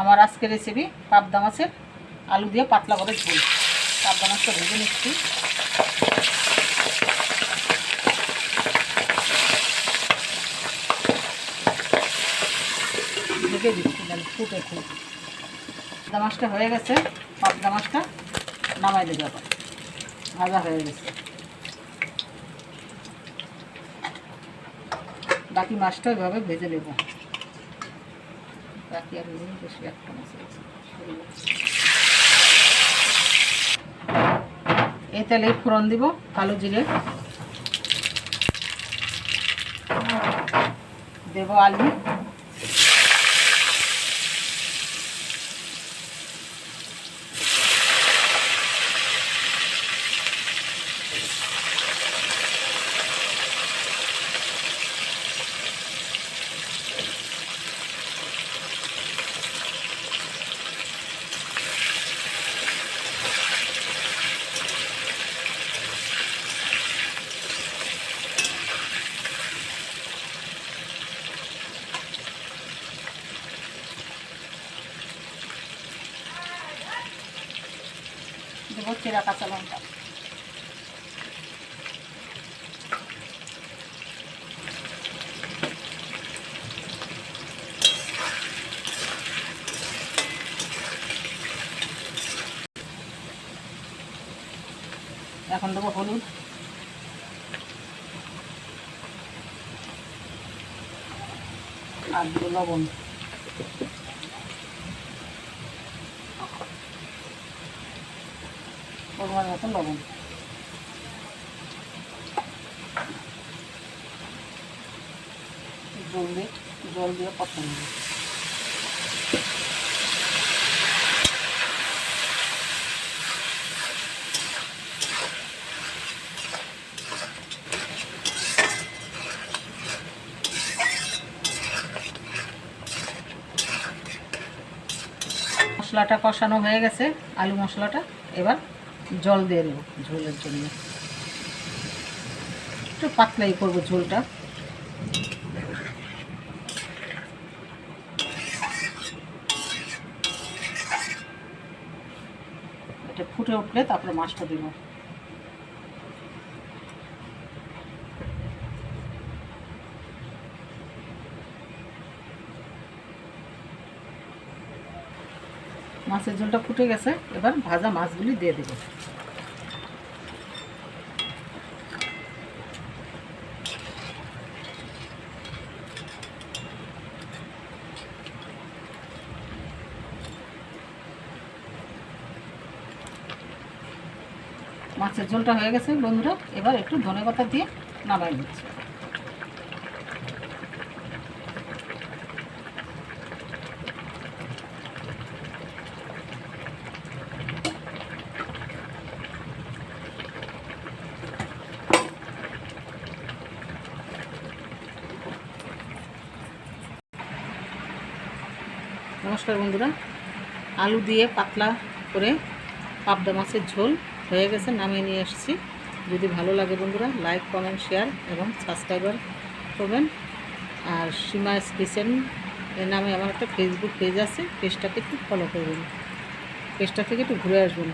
আমার আজকের রেসিপি পাবদা মাছের আলু দিয়ে পাতলা করে ঝোল। পাবদা মাছটা ভেজে নিচ্ছি। ঢেকে দিচ্ছি তাহলে ফুটে ফুট পাবদা মাছটা হয়ে গেছে। পাবদা মাছটা নামাই দেবে আবার। ভাজা হয়ে গেছে। বাকি মাছটা এভাবে ভেজে নেব। বাকি আর নেই বেশি একটা মাছ এই তেলে ফোড়ন দিব কালো জিরে। দেব আলু। দেব চেরা কাঁচা লঙ্কা এখন দেবো হলুদ। আর দেবো লবণ। পরিমাণ মতো লবণ। জল দিয়ে জল দিয়ে পছন্দ মশলাটা কষানো হয়ে গেছে, আলু মশলাটা। এবার জল দিয়ে দেবো ঝোলের জন্য। একটু পাতলাই করব ঝোলটা। এটা ফুটে উঠলে তারপরে মাছটা দেবো। মাছের ঝোলটা ফুটে গেছে, এবার ভাজা মাছগুলি দিয়ে দেবো। মাছের ঝোলটা হয়ে গেছে বন্ধুরা, এবার একটু ধনে পাতা দিয়ে নামাই নিচ্ছি। নমস্কার বন্ধুরা। আলু দিয়ে পাতলা করে পাবদা মাছের ঝোল হয়ে গেছে, নামিয়ে নিয়ে এসেছি। যদি ভালো লাগে বন্ধুরা লাইক কমেন্ট শেয়ার এবং সাবস্ক্রাইবার করবেন। আর সীমা কিচেন এর নামে আমার একটা ফেসবুক পেজ আছে পেজটাকে একটু ফলো করবেন। পেজটা থেকে একটু ঘুরে আসবেন।